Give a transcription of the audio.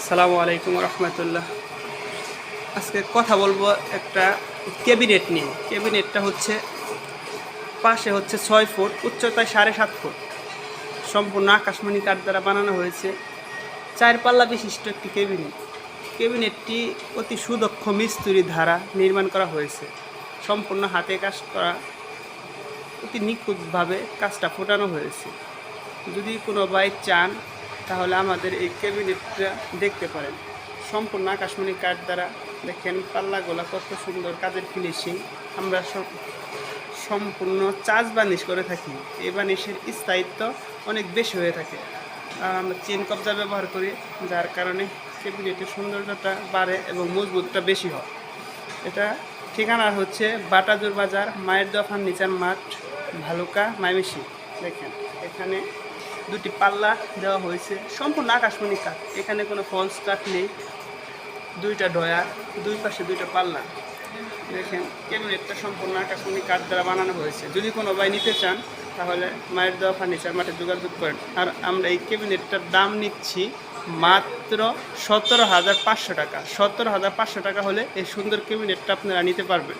আসসালামু আলাইকুম রহমতুল্লাহ। আজকে কথা বলব একটা ক্যাবিনেট নিয়ে। ক্যাবিনেটটা হচ্ছে, পাশে হচ্ছে ছয় ফুট, উচ্চতায় সাড়ে সাত ফুট। সম্পূর্ণ আকাশমণি কাঠ দ্বারা বানানো হয়েছে। চার পাল্লা বিশিষ্ট একটি ক্যাবিনেট। ক্যাবিনেটটি অতি সুদক্ষ মিস্ত্রি ধারা নির্মাণ করা হয়েছে। সম্পূর্ণ হাতে কাজ করা, অতি নিখুঁতভাবে কাজটা ফোটানো হয়েছে। যদি কোনো ভাই চান তাহলে আমাদের এই ক্যাবিনেটটা দেখতে পারেন। সম্পূর্ণ আকাশমণি কাঠ দ্বারা দেখেন পাল্লা পাল্লাগুলা কত সুন্দর কাজের ফিনিশিং আমরা সম্পূর্ণ চার্জ বানিশ করে থাকি। এই বানিশের স্থায়িত্ব অনেক বেশি হয়ে থাকে। আর আমরা চেন কবজা ব্যবহার করি, যার কারণে ক্যাবিনেটের সৌন্দর্যটা বাড়ে এবং মজবুতটা বেশি হয়। এটা ঠিকানা হচ্ছে বাটাজুর বাজার, মায়ের দোয়া ফার্নিচার মাঠ, ভালুকা, মাইমেশি। দেখেন, এখানে দুটি পাল্লা দেওয়া হয়েছে। সম্পূর্ণ আকাশমণি কাঠ। এখানে কোনো ফলস কাঠ নেই। দুইটা ডয়ার দুই পাশে দুইটা পাল্লা। দেখেন ক্যাবিনেটটা সম্পূর্ণ আকাশমণি কাঠ দ্বারা বানানো হয়েছে। যদি কোনো ভাই নিতে চান, তাহলে মায়ের দেওয়া ফার্নিচার, মাঠে যোগাযোগ করেন। আর আমরা এই ক্যাবিনেটটার দাম নিচ্ছি মাত্র সতেরো হাজার পাঁচশো টাকা। সতেরো হাজার পাঁচশো টাকা হলে এই সুন্দর ক্যাবিনেটটা আপনারা নিতে পারবেন।